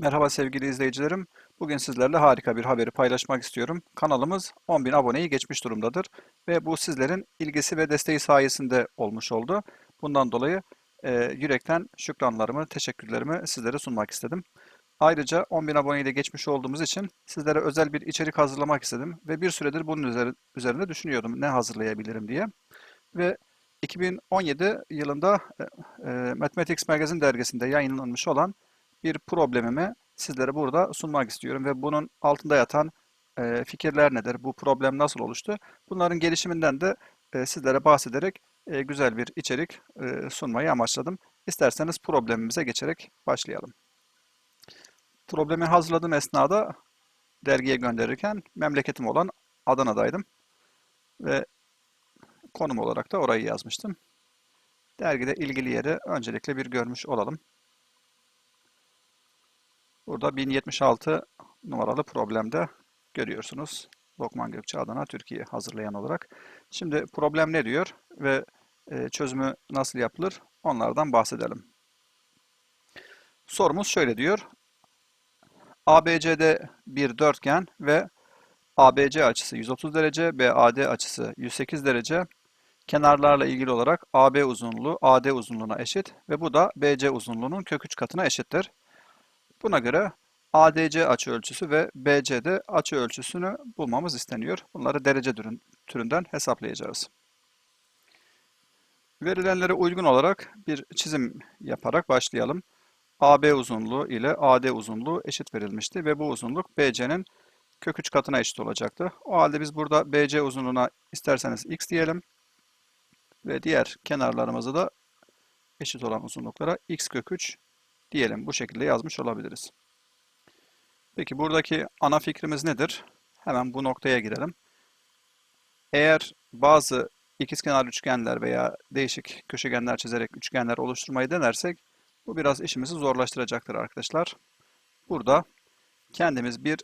Merhaba sevgili izleyicilerim. Bugün sizlerle harika bir haberi paylaşmak istiyorum. Kanalımız 10.000 aboneyi geçmiş durumdadır ve bu sizlerin ilgisi ve desteği sayesinde olmuş oldu. Bundan dolayı e, yürekten şükranlarımı, teşekkürlerimi sizlere sunmak istedim. Ayrıca 10.000 aboneyi de geçmiş olduğumuz için sizlere özel bir içerik hazırlamak istedim ve bir süredir bunun üzeri- üzerinde düşünüyordum ne hazırlayabilirim diye. Ve 2017 yılında e, e, Mathematics Magazine dergisinde yayınlanmış olan bir problemimi sizlere burada sunmak istiyorum ve bunun altında yatan e, fikirler nedir? Bu problem nasıl oluştu? Bunların gelişiminden de e, sizlere bahsederek e, güzel bir içerik e, sunmayı amaçladım. İsterseniz problemimize geçerek başlayalım. Problemi hazırladığım esnada dergiye gönderirken memleketim olan Adana'daydım ve konum olarak da orayı yazmıştım. Dergide ilgili yeri öncelikle bir görmüş olalım. Burada 1076 numaralı problemde görüyorsunuz. Lokman Gökçe Adana Türkiye hazırlayan olarak. Şimdi problem ne diyor ve e, çözümü nasıl yapılır onlardan bahsedelim. Sorumuz şöyle diyor. ABCD bir dörtgen ve ABC açısı 130 derece, BAD açısı 108 derece. Kenarlarla ilgili olarak AB uzunluğu AD uzunluğuna eşit ve bu da BC uzunluğunun kök 3 katına eşittir. Buna göre ADC açıölçüsü ve BCD açıölçüsünü bulmamız isteniyor. Bunları derece türün- türünden hesaplayacağız. Verilenlere uygun olarak bir çizim yaparak başlayalım. AB uzunluğu ile AD uzunluğu eşit verilmişti ve bu uzunluk BC'nin kök 3 katına eşit olacaktı. O halde biz burada BC uzunluğuna isterseniz x diyelim ve diğer kenarlarımızı da eşit olan uzunluklara x kök 3 diyelim. Bu şekilde yazmış olabiliriz. Peki buradaki ana fikrimiz nedir? Hemen bu noktaya girelim. Eğer bazı ikizkenar üçgenler veya değişik köşegenler çizerek üçgenler oluşturmayı denersek bu biraz işimizi zorlaştıracaktır arkadaşlar. Burada kendimiz bir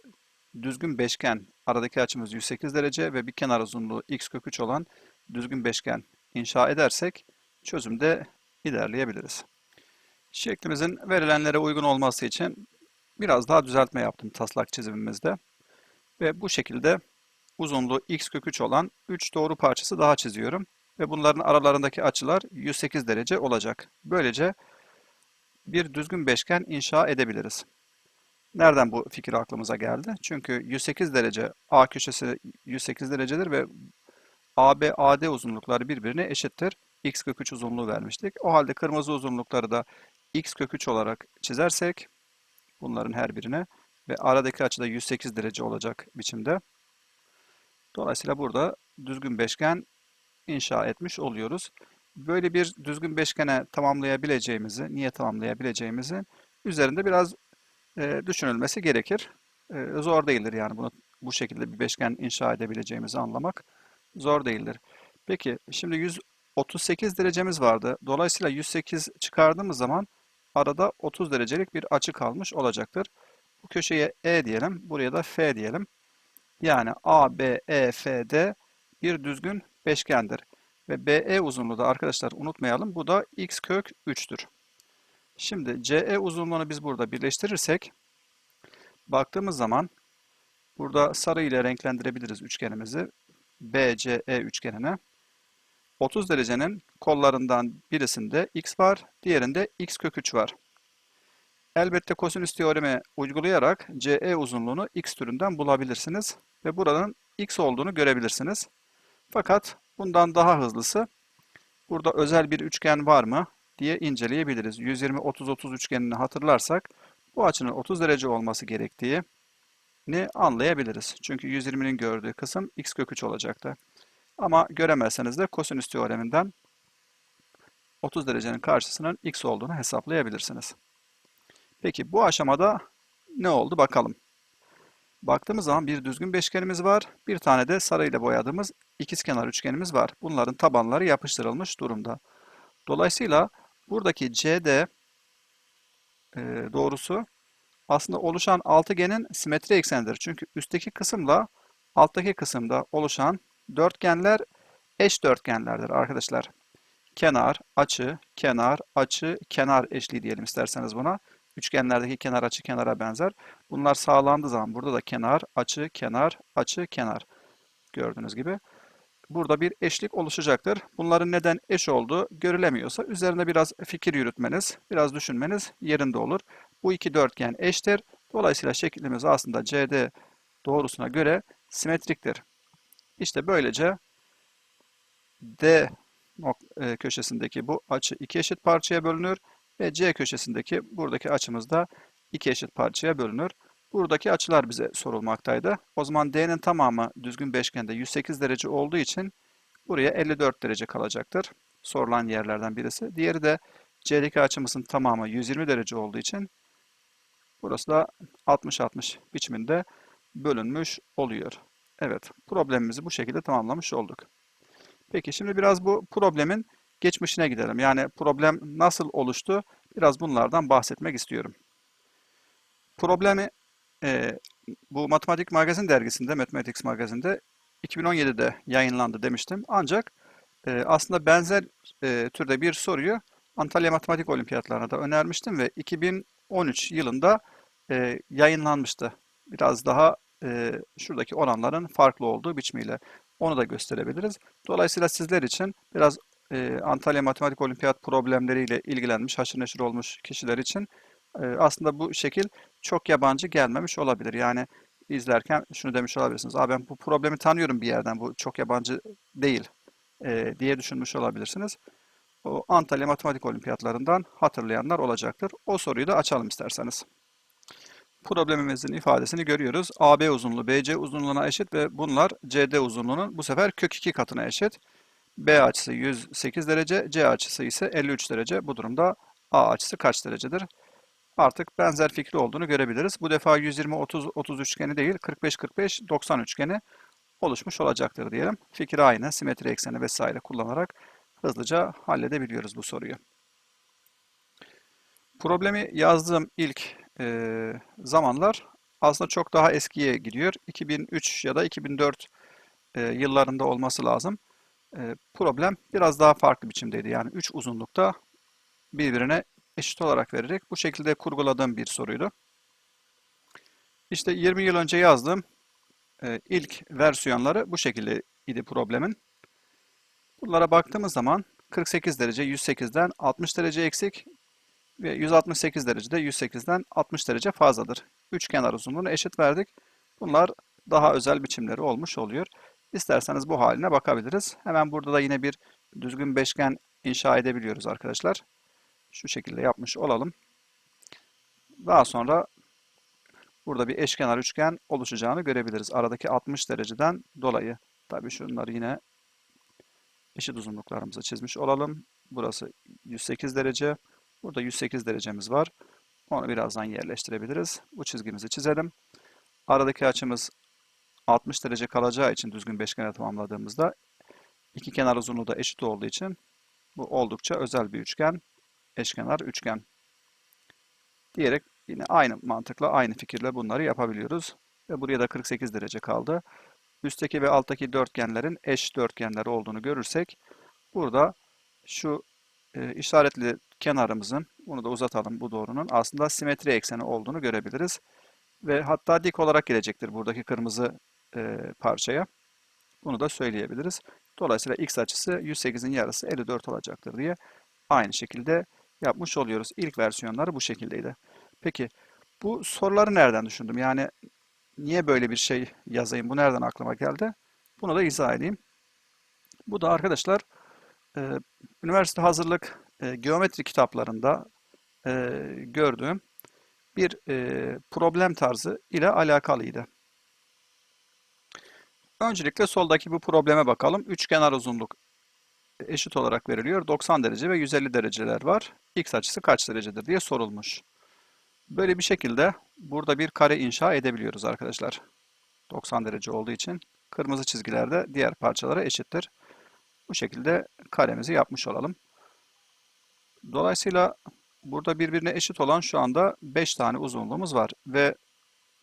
düzgün beşgen, aradaki açımız 108 derece ve bir kenar uzunluğu x kök 3 olan düzgün beşgen inşa edersek çözümde ilerleyebiliriz. Şeklimizin verilenlere uygun olması için biraz daha düzeltme yaptım taslak çizimimizde. Ve bu şekilde uzunluğu x kök 3 olan 3 doğru parçası daha çiziyorum. Ve bunların aralarındaki açılar 108 derece olacak. Böylece bir düzgün beşgen inşa edebiliriz. Nereden bu fikir aklımıza geldi? Çünkü 108 derece A köşesi 108 derecedir ve AB AD uzunlukları birbirine eşittir. X kök 3 uzunluğu vermiştik. O halde kırmızı uzunlukları da x kök 3 olarak çizersek bunların her birine ve aradaki açı da 108 derece olacak biçimde. Dolayısıyla burada düzgün beşgen inşa etmiş oluyoruz. Böyle bir düzgün beşgene tamamlayabileceğimizi, niye tamamlayabileceğimizi üzerinde biraz e, düşünülmesi gerekir. E, zor değildir yani bunu bu şekilde bir beşgen inşa edebileceğimizi anlamak zor değildir. Peki şimdi 138 derecemiz vardı. Dolayısıyla 108 çıkardığımız zaman arada 30 derecelik bir açı kalmış olacaktır. Bu köşeye E diyelim, buraya da F diyelim. Yani ABEFD bir düzgün beşgendir. Ve BE uzunluğu da arkadaşlar unutmayalım. Bu da x kök 3'tür. Şimdi CE uzunluğunu biz burada birleştirirsek baktığımız zaman burada sarı ile renklendirebiliriz üçgenimizi. BCE üçgenine. 30 derecenin kollarından birisinde x var, diğerinde x kök 3 var. Elbette kosinüs teoremi uygulayarak CE uzunluğunu x türünden bulabilirsiniz ve buranın x olduğunu görebilirsiniz. Fakat bundan daha hızlısı burada özel bir üçgen var mı diye inceleyebiliriz. 120-30-30 üçgenini hatırlarsak bu açının 30 derece olması gerektiğini anlayabiliriz. Çünkü 120'nin gördüğü kısım x kök 3 olacaktı. Ama göremezseniz de kosinüs teoreminden 30 derecenin karşısının x olduğunu hesaplayabilirsiniz. Peki bu aşamada ne oldu bakalım. Baktığımız zaman bir düzgün beşgenimiz var. Bir tane de sarıyla boyadığımız ikizkenar üçgenimiz var. Bunların tabanları yapıştırılmış durumda. Dolayısıyla buradaki CD e, doğrusu aslında oluşan altıgenin simetri eksenidir. Çünkü üstteki kısımla alttaki kısımda oluşan dörtgenler eş dörtgenlerdir arkadaşlar. Kenar, açı, kenar, açı, kenar eşliği diyelim isterseniz buna. üçgenlerdeki kenar açı kenara benzer. Bunlar sağlandığı zaman burada da kenar, açı, kenar, açı, kenar. Gördüğünüz gibi. Burada bir eşlik oluşacaktır. Bunların neden eş olduğu görülemiyorsa üzerinde biraz fikir yürütmeniz, biraz düşünmeniz yerinde olur. Bu iki dörtgen eştir. Dolayısıyla şeklimiz aslında CD doğrusuna göre simetriktir. İşte böylece D e, köşesindeki bu açı iki eşit parçaya bölünür ve C köşesindeki buradaki açımız da iki eşit parçaya bölünür. Buradaki açılar bize sorulmaktaydı. O zaman D'nin tamamı düzgün beşgende 108 derece olduğu için buraya 54 derece kalacaktır. Sorulan yerlerden birisi. Diğeri de C'deki açımızın tamamı 120 derece olduğu için burası da 60-60 biçiminde bölünmüş oluyor. Evet, problemimizi bu şekilde tamamlamış olduk. Peki şimdi biraz bu problemin geçmişine gidelim. Yani problem nasıl oluştu? Biraz bunlardan bahsetmek istiyorum. Problemi e, bu Matematik Magazin dergisinde, Mathematics Magazin'de 2017'de yayınlandı demiştim. Ancak e, aslında benzer e, türde bir soruyu Antalya Matematik Olimpiyatlarına da önermiştim ve 2013 yılında e, yayınlanmıştı. Biraz daha e, şuradaki oranların farklı olduğu biçimiyle onu da gösterebiliriz. Dolayısıyla sizler için biraz e, Antalya Matematik Olimpiyat problemleriyle ilgilenmiş, haşır neşir olmuş kişiler için e, aslında bu şekil çok yabancı gelmemiş olabilir. Yani izlerken şunu demiş olabilirsiniz. Aa ben bu problemi tanıyorum bir yerden. Bu çok yabancı değil e, diye düşünmüş olabilirsiniz. O Antalya Matematik Olimpiyatlarından hatırlayanlar olacaktır. O soruyu da açalım isterseniz. Problemimizin ifadesini görüyoruz. AB uzunluğu BC uzunluğuna eşit ve bunlar CD uzunluğunun bu sefer kök 2 katına eşit. B açısı 108 derece, C açısı ise 53 derece. Bu durumda A açısı kaç derecedir? Artık benzer fikri olduğunu görebiliriz. Bu defa 120-30-30 üçgeni değil, 45-45-90 üçgeni oluşmuş olacaktır diyelim. Fikir aynı, simetri ekseni vesaire kullanarak hızlıca halledebiliyoruz bu soruyu. Problemi yazdığım ilk e, zamanlar aslında çok daha eskiye gidiyor. 2003 ya da 2004 e, yıllarında olması lazım. E, problem biraz daha farklı biçimdeydi. Yani 3 uzunlukta birbirine eşit olarak vererek bu şekilde kurguladığım bir soruydu. İşte 20 yıl önce yazdığım e, ilk versiyonları bu şekilde idi problemin. Bunlara baktığımız zaman 48 derece 108'den 60 derece eksik ve 168 derecede 108'den 60 derece fazladır. Üç kenar uzunluğunu eşit verdik. Bunlar daha özel biçimleri olmuş oluyor. İsterseniz bu haline bakabiliriz. Hemen burada da yine bir düzgün beşgen inşa edebiliyoruz arkadaşlar. Şu şekilde yapmış olalım. Daha sonra burada bir eşkenar üçgen oluşacağını görebiliriz. Aradaki 60 dereceden dolayı. Tabii şunları yine eşit uzunluklarımıza çizmiş olalım. Burası 108 derece. Burada 108 derecemiz var. Onu birazdan yerleştirebiliriz. Bu çizgimizi çizelim. Aradaki açımız 60 derece kalacağı için düzgün beşgene tamamladığımızda iki kenar uzunluğu da eşit olduğu için bu oldukça özel bir üçgen. Eşkenar üçgen. Diyerek yine aynı mantıkla, aynı fikirle bunları yapabiliyoruz. Ve buraya da 48 derece kaldı. Üstteki ve alttaki dörtgenlerin eş dörtgenleri olduğunu görürsek burada şu e, işaretli kenarımızın, bunu da uzatalım bu doğrunun aslında simetri ekseni olduğunu görebiliriz. Ve hatta dik olarak gelecektir buradaki kırmızı e, parçaya. Bunu da söyleyebiliriz. Dolayısıyla x açısı 108'in yarısı 54 olacaktır diye aynı şekilde yapmış oluyoruz. İlk versiyonları bu şekildeydi. Peki bu soruları nereden düşündüm? Yani niye böyle bir şey yazayım? Bu nereden aklıma geldi? Bunu da izah edeyim. Bu da arkadaşlar e, üniversite hazırlık e, geometri kitaplarında e, gördüğüm bir e, problem tarzı ile alakalıydı. Öncelikle soldaki bu probleme bakalım. Üçkenar uzunluk eşit olarak veriliyor. 90 derece ve 150 dereceler var. X açısı kaç derecedir diye sorulmuş. Böyle bir şekilde burada bir kare inşa edebiliyoruz arkadaşlar. 90 derece olduğu için kırmızı çizgiler de diğer parçalara eşittir. Bu şekilde karemizi yapmış olalım. Dolayısıyla burada birbirine eşit olan şu anda 5 tane uzunluğumuz var ve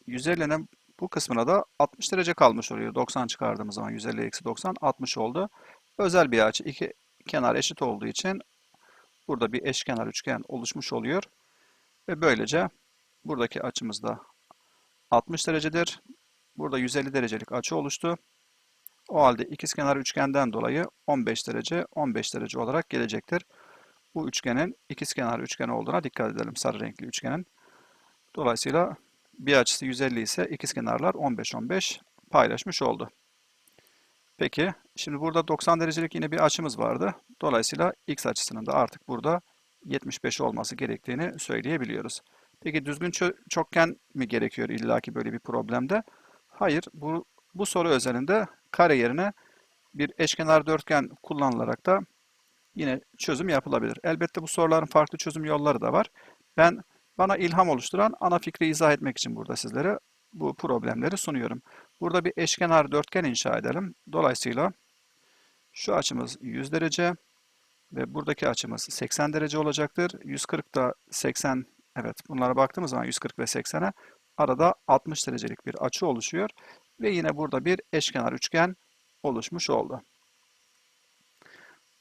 150'nin bu kısmına da 60 derece kalmış oluyor. 90 çıkardığımız zaman 150 eksi 90 60 oldu. Özel bir açı iki kenar eşit olduğu için burada bir eşkenar üçgen oluşmuş oluyor. Ve böylece buradaki açımız da 60 derecedir. Burada 150 derecelik açı oluştu. O halde ikizkenar üçgenden dolayı 15 derece 15 derece olarak gelecektir. Bu üçgenin ikizkenar üçgen olduğuna dikkat edelim sarı renkli üçgenin. Dolayısıyla bir açısı 150 ise ikizkenarlar 15-15 paylaşmış oldu. Peki şimdi burada 90 derecelik yine bir açımız vardı. Dolayısıyla x açısının da artık burada 75 olması gerektiğini söyleyebiliyoruz. Peki düzgün çokgen mi gerekiyor illaki böyle bir problemde? Hayır, bu, bu soru özelinde kare yerine bir eşkenar dörtgen kullanılarak da yine çözüm yapılabilir. Elbette bu soruların farklı çözüm yolları da var. Ben bana ilham oluşturan ana fikri izah etmek için burada sizlere bu problemleri sunuyorum. Burada bir eşkenar dörtgen inşa edelim. Dolayısıyla şu açımız 100 derece ve buradaki açımız 80 derece olacaktır. 140 da 80 evet bunlara baktığımız zaman 140 ve 80'e arada 60 derecelik bir açı oluşuyor ve yine burada bir eşkenar üçgen oluşmuş oldu.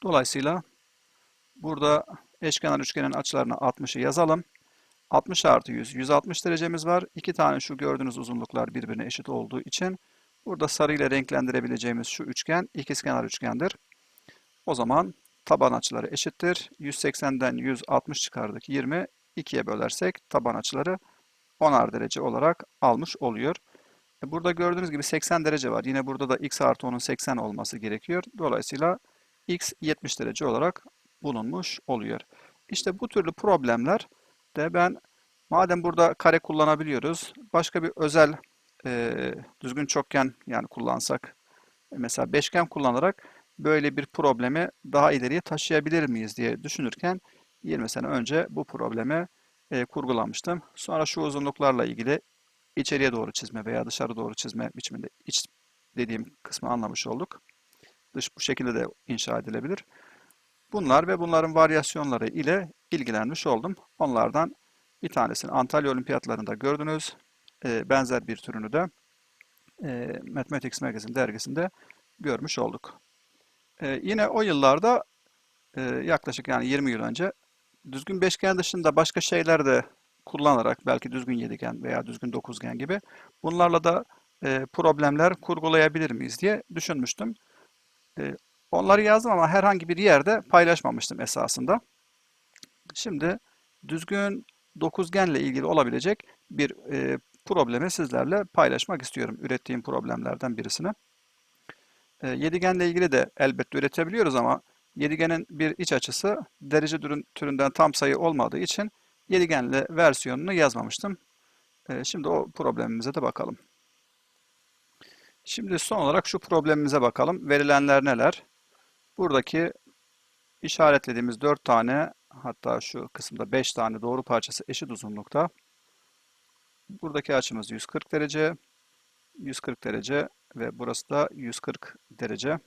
Dolayısıyla burada eşkenar üçgenin açılarını 60'ı yazalım. 60 artı 100, 160 derecemiz var. İki tane şu gördüğünüz uzunluklar birbirine eşit olduğu için burada sarı ile renklendirebileceğimiz şu üçgen ikizkenar üçgendir. O zaman taban açıları eşittir. 180'den 160 çıkardık 20. 2'ye bölersek taban açıları 10'ar derece olarak almış oluyor. E, burada gördüğünüz gibi 80 derece var. Yine burada da x artı 10'un 80 olması gerekiyor. Dolayısıyla x 70 derece olarak bulunmuş oluyor. İşte bu türlü problemler de ben madem burada kare kullanabiliyoruz başka bir özel e, düzgün çokgen yani kullansak mesela beşgen kullanarak böyle bir problemi daha ileriye taşıyabilir miyiz diye düşünürken 20 sene önce bu problemi e, kurgulamıştım. Sonra şu uzunluklarla ilgili içeriye doğru çizme veya dışarı doğru çizme biçiminde iç dediğim kısmı anlamış olduk. Dış bu şekilde de inşa edilebilir. Bunlar ve bunların varyasyonları ile ilgilenmiş oldum. Onlardan bir tanesini Antalya Olimpiyatlarında gördünüz. E, benzer bir türünü de e, Mathematics Magazine dergisinde görmüş olduk. E, yine o yıllarda e, yaklaşık yani 20 yıl önce düzgün beşgen dışında başka şeyler de kullanarak belki düzgün yedigen veya düzgün dokuzgen gibi bunlarla da e, problemler kurgulayabilir miyiz diye düşünmüştüm. E, onları yazdım ama herhangi bir yerde paylaşmamıştım esasında. Şimdi düzgün dokuzgenle ilgili olabilecek bir e, problemi sizlerle paylaşmak istiyorum. Ürettiğim problemlerden birisini. E, yedigenle ilgili de elbette üretebiliyoruz ama yedigenin bir iç açısı derece türünden tam sayı olmadığı için yedigenli versiyonunu yazmamıştım. E, şimdi o problemimize de bakalım. Şimdi son olarak şu problemimize bakalım. Verilenler neler? Buradaki işaretlediğimiz 4 tane hatta şu kısımda 5 tane doğru parçası eşit uzunlukta. Buradaki açımız 140 derece, 140 derece ve burası da 140 derece.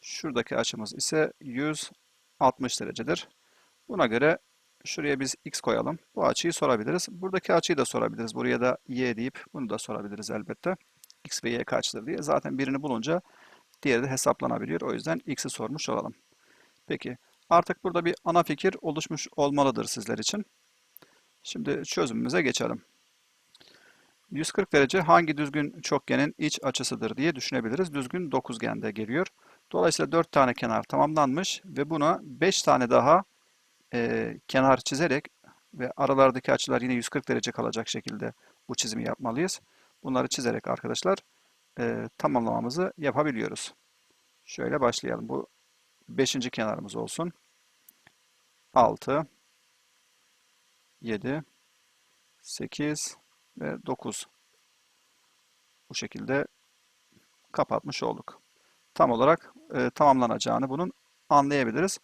Şuradaki açımız ise 160 derecedir. Buna göre şuraya biz x koyalım. Bu açıyı sorabiliriz. Buradaki açıyı da sorabiliriz. Buraya da y deyip bunu da sorabiliriz elbette. X ve y kaçtır diye. Zaten birini bulunca diğeri de hesaplanabiliyor. O yüzden x'i sormuş olalım. Peki artık burada bir ana fikir oluşmuş olmalıdır sizler için. Şimdi çözümümüze geçelim. 140 derece hangi düzgün çokgenin iç açısıdır diye düşünebiliriz. Düzgün dokuzgende geliyor. Dolayısıyla 4 tane kenar tamamlanmış ve buna 5 tane daha e, kenar çizerek ve aralardaki açılar yine 140 derece kalacak şekilde bu çizimi yapmalıyız. Bunları çizerek arkadaşlar e, tamamlamamızı yapabiliyoruz. Şöyle başlayalım. Bu 5. kenarımız olsun. 6 7 8 ve 9 bu şekilde kapatmış olduk. Tam olarak e, tamamlanacağını bunun anlayabiliriz.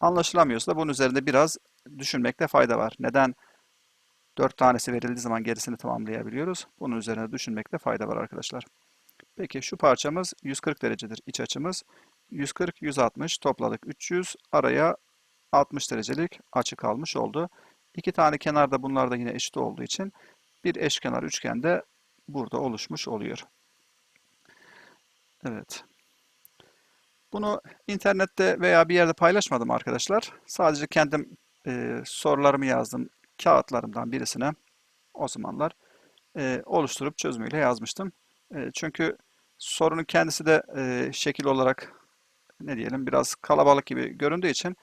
Anlaşılamıyorsa da bunun üzerinde biraz düşünmekte fayda var. Neden 4 tanesi verildiği zaman gerisini tamamlayabiliyoruz? Bunun üzerine düşünmekte fayda var arkadaşlar. Peki şu parçamız 140 derecedir iç açımız. 140, 160 topladık 300. Araya 60 derecelik açı kalmış oldu. İki tane kenar da bunlar da yine eşit olduğu için bir eşkenar üçgen de burada oluşmuş oluyor. Evet. Bunu internette veya bir yerde paylaşmadım arkadaşlar. Sadece kendim e, sorularımı yazdım. Kağıtlarımdan birisine o zamanlar e, oluşturup çözümüyle yazmıştım. E, çünkü sorunun kendisi de e, şekil olarak ne diyelim biraz kalabalık gibi göründüğü için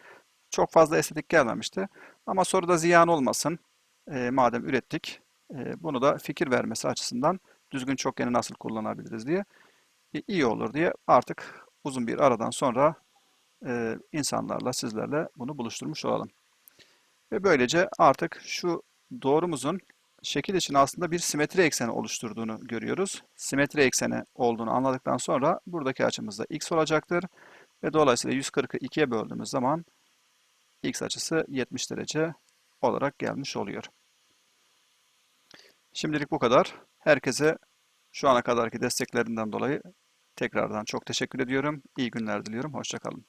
çok fazla estetik gelmemişti. Ama soruda ziyan olmasın. E, madem ürettik, e, bunu da fikir vermesi açısından düzgün çokgeni nasıl kullanabiliriz diye e, iyi olur diye artık uzun bir aradan sonra e, insanlarla, sizlerle bunu buluşturmuş olalım. Ve böylece artık şu doğrumuzun şekil için aslında bir simetri ekseni oluşturduğunu görüyoruz. Simetri ekseni olduğunu anladıktan sonra buradaki açımız da x olacaktır. Ve dolayısıyla 140'ı 2'ye böldüğümüz zaman x açısı 70 derece olarak gelmiş oluyor. Şimdilik bu kadar. Herkese şu ana kadarki desteklerinden dolayı tekrardan çok teşekkür ediyorum. İyi günler diliyorum. Hoşçakalın.